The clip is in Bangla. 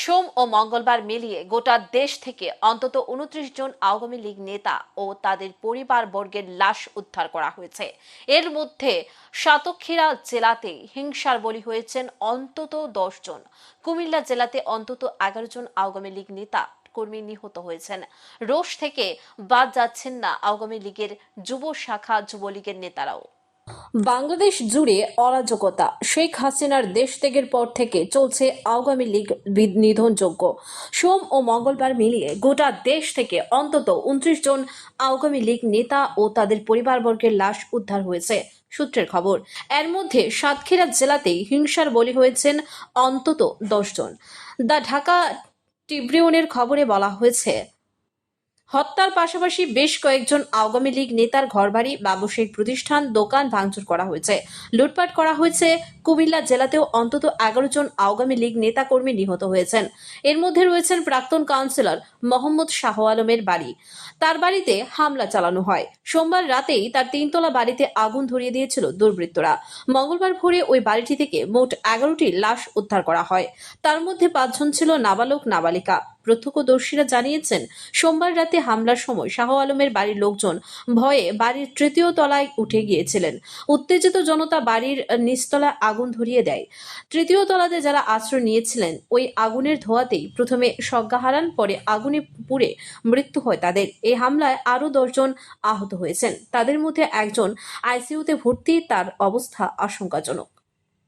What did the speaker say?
সোম ও মঙ্গলবার মিলিয়ে গোটা দেশ থেকে অন্তত উনত্রিশ জন আওয়ামী লীগ নেতা ও তাদের পরিবার বর্গের লাশ উদ্ধার করা হয়েছে। এর মধ্যে সাতক্ষীরা জেলাতে হিংসার বলি হয়েছেন অন্তত দশ জন। কুমিল্লা জেলাতে অন্তত এগারো জন আওয়ামী লীগ নেতা কর্মী নিহত হয়েছেন। রোষ থেকে বাদ যাচ্ছেন না আওয়ামী লীগের যুব শাখা যুবলীগের নেতারাও। বাংলাদেশ জুড়ে অরাজকতা। শেখ হাসিনার দেশ ত্যাগের পর থেকে চলছে আওয়ামী লীগ নিধনযোগ্য সোম ও মঙ্গলবার মিলিয়ে গোটা দেশ থেকে অন্তত উনত্রিশ জন আওয়ামী লীগ নেতা ও তাদের পরিবারবর্গের লাশ উদ্ধার হয়েছে, সূত্রের খবর। এর মধ্যে সাতক্ষীরা জেলাতেই হিংসার বলি হয়েছেন অন্তত দশ জন। দ্য ঢাকা ট্রিবিউনের খবরে বলা হয়েছে হত্যার পাশাপাশি বেশ কয়েকজন আওয়ামী লীগ নেতার ঘরবাড়ি ব্যবসায়িক প্রতিষ্ঠান, দোকান ভাঙচুর করা হয়েছে। লুটপাট করা হয়েছে কুমিল্লা জেলাতেও অন্তত এগারো জন আওয়ামী লীগ নেতাকর্মী নিহত হয়েছেন। এর মধ্যে রয়েছেন প্রাক্তন কাউন্সিলর মোহাম্মদ শাহ আলমের বাড়ি। তার বাড়িতে হামলা চালানো হয়। সোমবার রাতেই তার তিনতলা বাড়িতে আগুন ধরিয়ে দিয়েছিল দুর্বৃত্তরা। মঙ্গলবার ভোরে ওই বাড়িটি থেকে মোট এগারোটি লাশ উদ্ধার করা হয়। তার মধ্যে পাঁচজন ছিল নাবালক, নাবালিকা। প্রত্যক্ষদর্শীরা জানিয়েছেন, সোমবার রাতে হামলার সময় শাহ আলমের বাড়ির লোকজন ভয়ে বাড়ির তৃতীয় তলায় উঠে গিয়েছিলেন। উত্তেজিত জনতা বাড়ির নিচতলা আগুন ধরিয়ে দেয়। তৃতীয় তলাতে যারা আশ্রয় নিয়েছিলেন, ওই আগুনের ধোয়াতেই প্রথমে সজ্ঞা হারান, পরে আগুনে পুড়ে মৃত্যু হয় তাদের। এই হামলায় আরও দশজন আহত হয়েছেন। তাদের মধ্যে একজন আইসিইউতে ভর্তি, তার অবস্থা আশঙ্কাজনক।